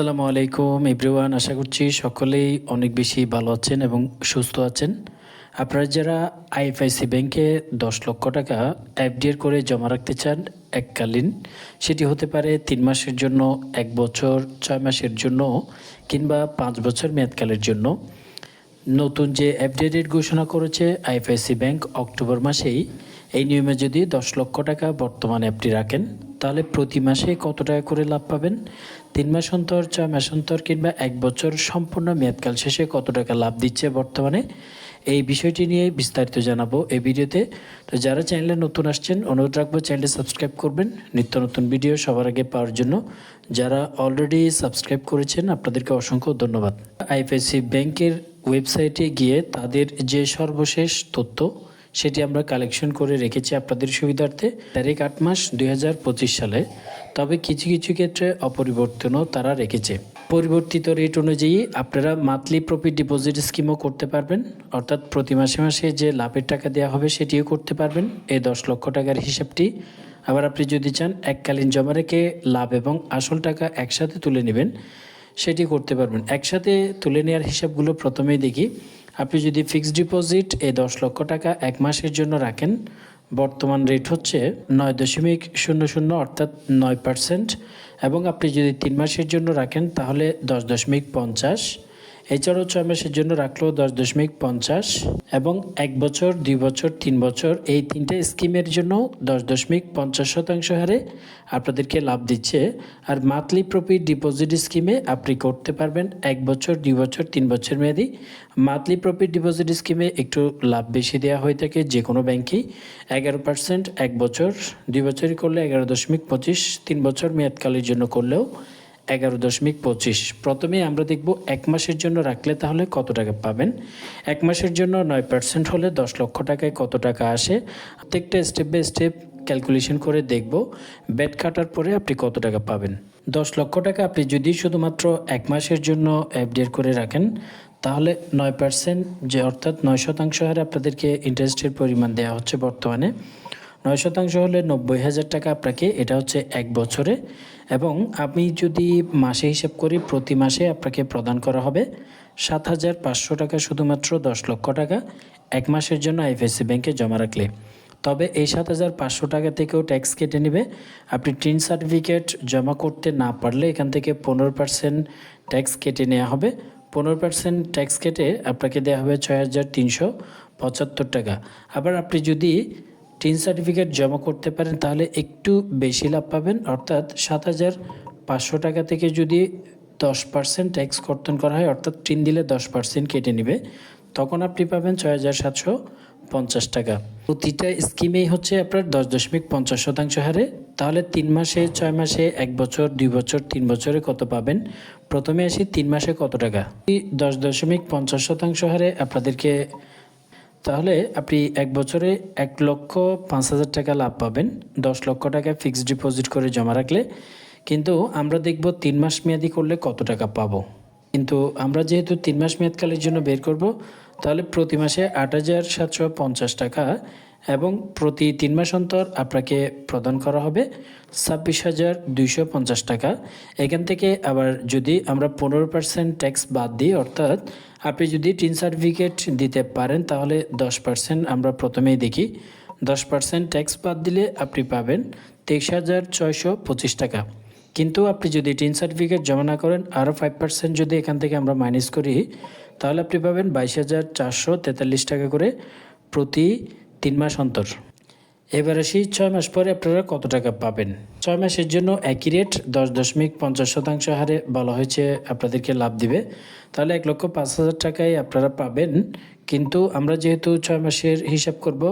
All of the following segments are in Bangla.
আসসালামু আলাইকুম এভরিওয়ান, আশা করছি সকলেই অনেক বেশি ভালো আছেন এবং সুস্থ আছেন। আপনারা যারা আইএফআইসি ব্যাংকে দশ লক্ষ টাকা এফডিআর করে জমা রাখতে চান এককালীন, সেটি হতে পারে তিন মাসের জন্য, এক বছর, ছয় মাসের জন্য কিংবা পাঁচ বছর মেয়াদকালের জন্য। নতুন যে এফডিআর ঘোষণা করেছে আইএফআইসি ব্যাংক অক্টোবর মাসেই, এই নিয়মে যদি দশ লক্ষ টাকা বর্তমানে আপনি রাখেন তাহলে প্রতি মাসে কত টাকা করে লাভ পাবেন? তিন মাস অন্তর ছয় মাস অন্তর কিংবা এক বছর সম্পূর্ণ মেয়াদকাল শেষে কত টাকা লাভ দিচ্ছে বর্তমানে? এই বিষয়টি নিয়ে বিস্তারিত জানাব এই ভিডিওতে। তো যারা চ্যানেলে নতুন আসছেন, অনুরোধ রাখব চ্যানেলটি সাবস্ক্রাইব করবেন। নিত্য নতুন ভিডিও সবার আগে পাওয়ার জন্য। যারা অলরেডি সাবস্ক্রাইব করেছেন, আপনাদেরকে অসংখ্য ধন্যবাদ। আইএফআইসি ব্যাংকের ওয়েবসাইটে গিয়ে তাদের যে সর্বশেষ তথ্য সেটি আমরা কালেকশন করে রেখেছি আপনাদের সুবিধার্থে। তারিখ আট মাস দুই হাজার পঁচিশ সালে। তবে কিছু কিছু ক্ষেত্রে অপরিবর্তনও তারা রেখেছে। পরিবর্তিত রেট অনুযায়ী আপনারা মান্থলি প্রফিট ডিপোজিট স্কিমও করতে পারবেন। অর্থাৎ প্রতি মাসে মাসে যে লাভের টাকা দেওয়া হবে সেটিও করতে পারবেন। এই দশ লক্ষ টাকার হিসাবটি। আবার আপনি যদি চান এককালীন জমা রেখে লাভ এবং আসল টাকা একসাথে তুলে নেবেন, সেটি করতে পারবেন। একসাথে তুলে নেওয়ার হিসাবগুলো প্রথমেই দেখি। আপনি যদি ফিক্সড ডিপোজিট এই দশ লক্ষ টাকা এক মাসের জন্য রাখেন, বর্তমান রেট হচ্ছে নয় দশমিক শূন্য শূন্য অর্থাৎ নয় পার্সেন্ট এবং আপনি যদি তিন মাসের জন্য রাখেন তাহলে দশ দশমিক পঞ্চাশ। এছাড়াও ছয় মাসের জন্য রাখলেও দশ দশমিক পঞ্চাশ এবং এক বছর, দুই বছর, তিন বছর। এই তিনটে স্কিমের জন্য দশ দশমিক পঞ্চাশ শতাংশ হারে আপনাদেরকে লাভ দিচ্ছে। আর মান্থলি প্রফিট ডিপোজিট স্কিমে আপনি করতে পারবেন এক বছর, দুই বছর, তিন বছর মেয়াদি। মান্থলি প্রফিট ডিপোজিট স্কিমে একটু লাভ বেশি দেওয়া হয়ে থাকে যে কোনো ব্যাংকেই। এগারো পার্সেন্ট এক বছর, দুই বছরই করলে এগারো দশমিক পঁচিশ, তিন বছর মেয়াদকালের জন্য করলেও এগারো দশমিক পঁচিশ। প্রথমে আমরা দেখব এক মাসের জন্য রাখলে তাহলে কত টাকা পাবেন? এক মাসের জন্য নয় পার্সেন্ট হলে দশ লক্ষ টাকায় কত টাকা আসে? প্রত্যেকটা স্টেপ বাই স্টেপ ক্যালকুলেশন করে দেখব। ব্যাট কাটার পরে আপনি কত টাকা পাবেন? দশ লক্ষ টাকা আপনি যদি শুধুমাত্র এক মাসের জন্য এফডিআর করে রাখেন, তাহলে নয় পার্সেন্ট যে অর্থাৎ নয় শতাংশ হারে আপনাদেরকে ইন্টারেস্টের পরিমাণ দেওয়া হচ্ছে বর্তমানে। নয় শতাংশ হলে নব্বই হাজার টাকা আপনাকে, এটা হচ্ছে এক বছরে। এবং আমি যদি মাসে হিসাব করি, প্রতি মাসে আপনাকে প্রদান করা হবে সাত হাজার পাঁচশো টাকা, শুধুমাত্র দশ লক্ষ টাকা। এক মাসের জন্য আইএফএসসি ব্যাংকে জমা রাখলে। তবে এই সাত হাজার পাঁচশো টাকা থেকেও ট্যাক্স কেটে নেবে। আপনি টিন সার্টিফিকেট জমা করতে না পারলে এখান থেকে পনেরো পার্সেন্ট ট্যাক্স কেটে নেওয়া হবে। পনেরো পার্সেন্ট ট্যাক্স কেটে আপনাকে দেওয়া হবে ছয় হাজার তিনশো পঁচাত্তর টাকা। আবার আপনি যদি টিন সার্টিফিকেট জমা করতে পারেন, তাহলে একটু বেশি লাভ পাবেন। অর্থাৎ সাত হাজার পাঁচশো টাকা থেকে যদি দশ পার্সেন্ট ট্যাক্স কর্তন করা হয়, অর্থাৎ টিন দিলে দশ পার্সেন্ট কেটে নেবে, তখন আপনি পাবেন ছয় হাজার সাতশো পঞ্চাশ টাকা। প্রতিটা স্কিমেই হচ্ছে আপনার দশ দশমিক পঞ্চাশ শতাংশ হারে, তাহলে তিন মাসে, ছয় মাসে, এক বছর, দুই বছর, তিন বছরে কত পাবেন? প্রথমে আসি তিন মাসে কত টাকা? দশ দশমিক পঞ্চাশ শতাংশ হারে আপনাদেরকে তাহলে আপনি এক বছরে এক লক্ষ পাঁচ হাজার টাকা লাভ পাবেন। দশ লক্ষ টাকা ফিক্সড ডিপোজিট করে জমা রাখলে কিন্তু আমরা দেখব তিন মাস মেয়াদি করলে কত টাকা পাবো। কিন্তু আমরা যেহেতু তিন মাস মেয়াদকালের জন্য বের করব, তাহলে প্রতি মাসে আট হাজার সাতশো পঞ্চাশ টাকা এবং প্রতি তিন মাস অন্তর আপনাকে প্রদান করা হবে ছাব্বিশ হাজার দুইশো পঞ্চাশ টাকা। এখান থেকে আবার যদি আমরা পনেরো পার্সেন্ট ট্যাক্স বাদ দিই, অর্থাৎ আপনি যদি টিন সার্টিফিকেট দিতে পারেন, তাহলে দশ পার্সেন্ট আমরা প্রথমেই দেখি। দশ পার্সেন্ট ট্যাক্স বাদ দিলে আপনি পাবেন তেইশ হাজার ছয়শো পঁচিশ টাকা। কিন্তু আপনি যদি টিন সার্টিফিকেট জমা না করেন, আরও ফাইভ পার্সেন্ট যদি এখান থেকে আমরা মাইনাস করি, তাহলে আপনি পাবেন বাইশ হাজার চারশো তেতাল্লিশ টাকা করে প্রতি তিন মাস অন্তর। এবার আসি ছয় মাস পরে আপনারা কত টাকা পাবেন? ছয় মাসের জন্য একই রেট, দশ দশমিক পঞ্চাশ শতাংশ হারে বলা হয়েছে আপনাদেরকে লাভ দিবে। তাহলে এক লক্ষ পাঁচ হাজার টাকায় আপনারা পাবেন। কিন্তু আমরা যেহেতু ছয় মাসের হিসাব করব,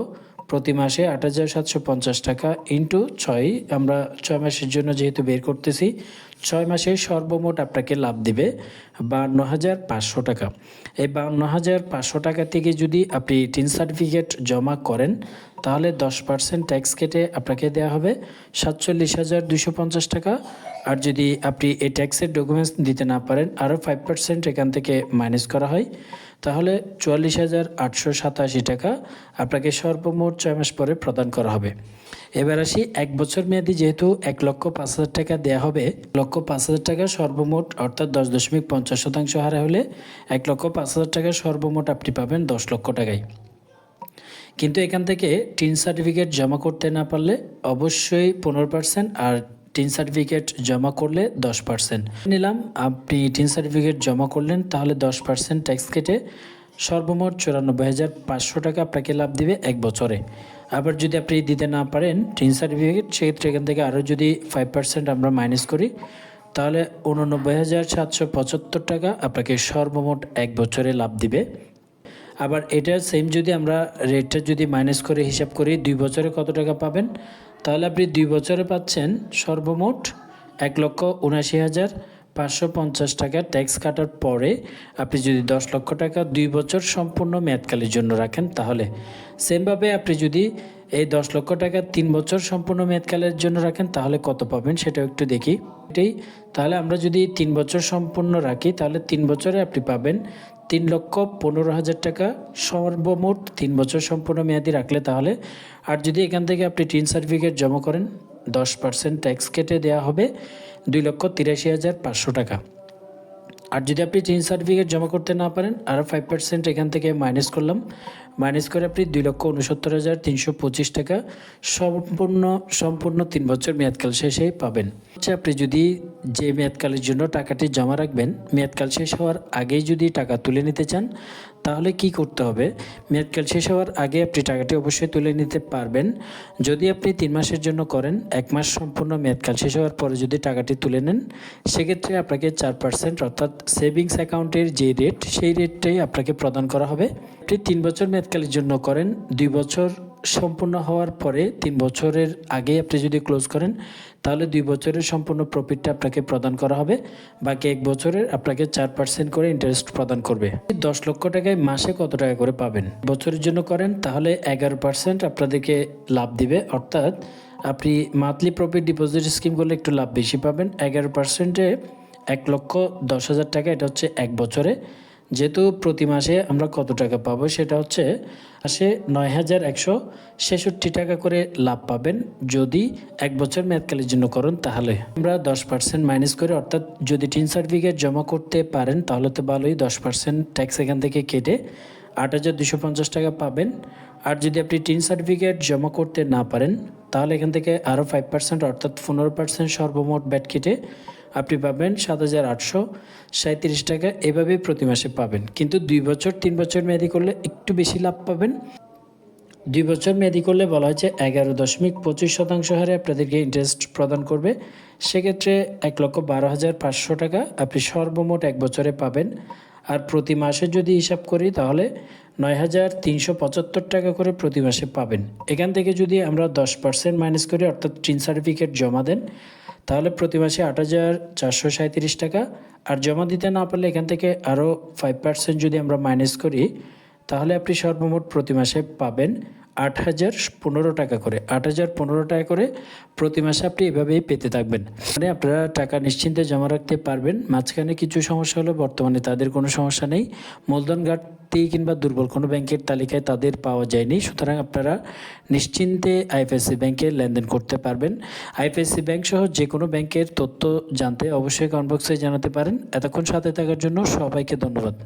প্রতি মাসে আট হাজার সাতশো পঞ্চাশ টাকা ইন্টু ছয় আমরা ছয় মাসের জন্য যেহেতু বের করতেছি ছয় মাসে সর্বমোট আপনাকে লাভ দেবে বান্ন হাজার পাঁচশো টাকা। এই বান্ন হাজার পাঁচশো টাকা থেকে যদি আপনি টিন সার্টিফিকেট জমা করেন, তাহলে দশ পার্সেন্ট ট্যাক্স কেটে আপনাকে দেওয়া হবে সাতচল্লিশ হাজার দুশো পঞ্চাশ টাকা। আর যদি আপনি এই ট্যাক্সের ডকুমেন্টস দিতে না পারেন, আরও ফাইভ পার্সেন্ট এখান থেকে মাইনাস করা হয়। তাহলে চুয়াল্লিশ হাজার আটশো সাতাশি টাকা আপনাকে সর্বমোট ছয় মাস পরে প্রদান করা হবে। এবার আসি, এক বছর মেয়াদি যেহেতু এক লক্ষ পাঁচ হাজার টাকা দেওয়া হবে লক্ষ পাঁচ হাজার টাকা সর্বমোট, অর্থাৎ দশ দশমিক পঞ্চাশ শতাংশ হারে হলে এক লক্ষ পাঁচ হাজার টাকা সর্বমোট আপনি পাবেন দশ লক্ষ টাকায়। কিন্তু এখান থেকে টিন সার্টিফিকেট জমা করতে না পারলে অবশ্যই পনেরো পার্সেন্ট আর টিন সার্টিফিকেট জমা করলে দশ পার্সেন্ট নিলাম, আপনি টিন সার্টিফিকেট জমা করলেন, তাহলে দশ পার্সেন্ট ট্যাক্স কেটে সর্বমোট চুরানব্বই হাজার পাঁচশো টাকা আপনাকে লাভ দিবে এক বছরে। আবার যদি আপনি দিতে না পারেন টিন সার্টিফিকেট, সেক্ষেত্রে এখান থেকে আরও যদি ফাইভ পার্সেন্ট আমরা মাইনাস করি, তাহলে উননব্বই হাজার সাতশো পঁচাত্তর টাকা আপনাকে সর্বমোট এক বছরে লাভ দিবে। আবার এটা সেম যদি আমরা রেটটা যদি মাইনাস করে হিসাব করি, দুই বছরে কত টাকা পাবেন? তাহলে আপনি দুই বছরে পাচ্ছেন সর্বমোট এক লক্ষ উনাশি হাজার পাঁচশো পঞ্চাশ টাকা ট্যাক্স কাটার পরে আপনি যদি দশ লক্ষ টাকা দুই বছর সম্পূর্ণ মেয়াদকালের জন্য রাখেন, তাহলে সেমভাবে আপনি যদি এই দশ লক্ষ টাকা তিন বছর সম্পূর্ণ মেয়াদকালের জন্য রাখেন, তাহলে কত পাবেন সেটাও একটু দেখি। এটাই, তাহলে আমরা যদি তিন বছর সম্পূর্ণ রাখি, তাহলে তিন বছরে আপনি পাবেন তিন লক্ষ পনেরো হাজার টাকা সর্বমোট তিন বছর সম্পূর্ণ মেয়াদি রাখলে তাহলে, আর যদি এখান থেকে আপনি টিন সার্টিফিকেট জমা করেন, দশ পার্সেন্ট ট্যাক্স কেটে দেওয়া হবে দুই লক্ষ তিরাশি হাজার পাঁচশো টাকা। আর যদি আপনি টিন সার্টিফিকেট জমা করতে না পারেন, আরও ফাইভ পার্সেন্ট এখান থেকে মাইনাস করলাম। মাইনাস করে আপনি দুই লক্ষ উনসত্তর হাজার তিনশো পঁচিশ টাকা সম্পূর্ণ সম্পূর্ণ তিন বছর মেয়াদকাল শেষে পাবেন। আচ্ছা আপনি যদি যে মেয়াদকালের জন্য টাকাটি জমা রাখবেন মেয়াদকাল শেষ হওয়ার আগেই যদি টাকা তুলে নিতে চান, তাহলে কি করতে হবে? মেয়াদকাল শেষ হওয়ার আগে আপনি টাকাটি অবশ্যই তুলে নিতে পারবেন। যদি আপনি তিন মাসের জন্য করেন, এক মাস সম্পূর্ণ মেয়াদকাল শেষ হওয়ার পরে যদি টাকাটি তুলে নেন, সেক্ষেত্রে আপনাকে চার পার্সেন্ট, অর্থাৎ সেভিংস অ্যাকাউন্টের যে রেট, সেই রেটটাই আপনাকে প্রদান করা হবে। আপনি তিন বছর মেয়াদকালের জন্য করেন, দুই বছর সম্পূর্ণ হওয়ার পরে তিন বছরের আগে আপনি যদি ক্লোজ করেন, তাহলে দুই বছরের সম্পূর্ণ প্রফিটটা আপনাকে প্রদান করা হবে। বাকি এক বছরের আপনাকে চার পার্সেন্ট করে ইন্টারেস্ট প্রদান করবে। দশ লক্ষ টাকায় মাসে কত টাকা করে পাবেন? বছরের জন্য করেন, তাহলে এগারো পার্সেন্ট আপনাদেরকে লাভ দিবে। অর্থাৎ আপনি মান্থলি প্রফিট ডিপোজিট স্কিম করলে একটু লাভ বেশি পাবেন। এগারো পার্সেন্টে এক লক্ষ দশ হাজার টাকা, এটা হচ্ছে এক বছরে। যেহেতু প্রতি মাসে আমরা কত টাকা পাবো সেটা হচ্ছে, আসে নয় হাজার একশো ছেষট্টি টাকা করে লাভ পাবেন। যদি এক বছর মেয়াদকালের জন্য করেন তাহলে। আমরা দশ পার্সেন্ট মাইনাস করে, অর্থাৎ যদি টিন সার্টিফিকেট জমা করতে পারেন, তাহলে তো ভালোই দশ পার্সেন্ট ট্যাক্স এখান থেকে কেটে আট হাজার দুশো পঞ্চাশ টাকা পাবেন। আর যদি আপনি টিন সার্টিফিকেট জমা করতে না পারেন, তাহলে এখান থেকে আরও ফাইভ পার্সেন্ট অর্থাৎ পনেরো পার্সেন্ট সর্বমোট ব্যাট কেটে আপনি পাবেন সাত হাজার আটশো সাঁত্রিশ টাকা। এভাবেই প্রতি মাসে পাবেন। কিন্তু দুই বছর, তিন বছর মেয়াদি করলে একটু বেশি লাভ পাবেন। দুই বছর মেয়াদি করলে বলা হয়েছে এগারো দশমিক পঁচিশ শতাংশ হারে আপনাদেরকে ইন্টারেস্ট প্রদান করবে। সেক্ষেত্রে এক লক্ষ বারো হাজার পাঁচশো টাকা আপনি সর্বমোট এক বছরে পাবেন। আর প্রতি মাসে যদি হিসাব করি, তাহলে নয় হাজার তিনশো পঁচাত্তর টাকা করে প্রতি মাসে পাবেন। এখান থেকে যদি আমরা দশ পার্সেন্ট মাইনাস করি, অর্থাৎ টিন সার্টিফিকেট জমা দেন, তাহলে প্রতি মাসে আট হাজার চারশো সাঁত্রিশ টাকা। আর জমা দিতে না পারলে এখান থেকে আরও ফাইভ পার্সেন্ট যদি আমরা মাইনাস করি, তাহলে আপনি সর্বমোট প্রতি মাসে পাবেন আট হাজার পনেরো টাকা করে, আট হাজার পনেরো টাকা করে প্রতি মাসে আপনি এভাবেই পেতে থাকবেন। মানে আপনারা টাকা নিশ্চিন্তে জমা রাখতে পারবেন। মাঝখানে কিছু সমস্যা হলে, বর্তমানে তাদের কোনো সমস্যা নেই। মূলধন ঘাটতি কিংবা দুর্বল কোনো ব্যাংকের তালিকায় তাদের পাওয়া যায়নি। সুতরাং আপনারা নিশ্চিন্তে আইএফএসসি ব্যাংকে লেনদেন করতে পারবেন। আইএফএসসি ব্যাংক সহ যে কোনো ব্যাংকের তথ্য জানতে অবশ্যই কমেন্ট বক্সে জানাতে পারেন। এতক্ষণ সাথে থাকার জন্য সবাইকে ধন্যবাদ।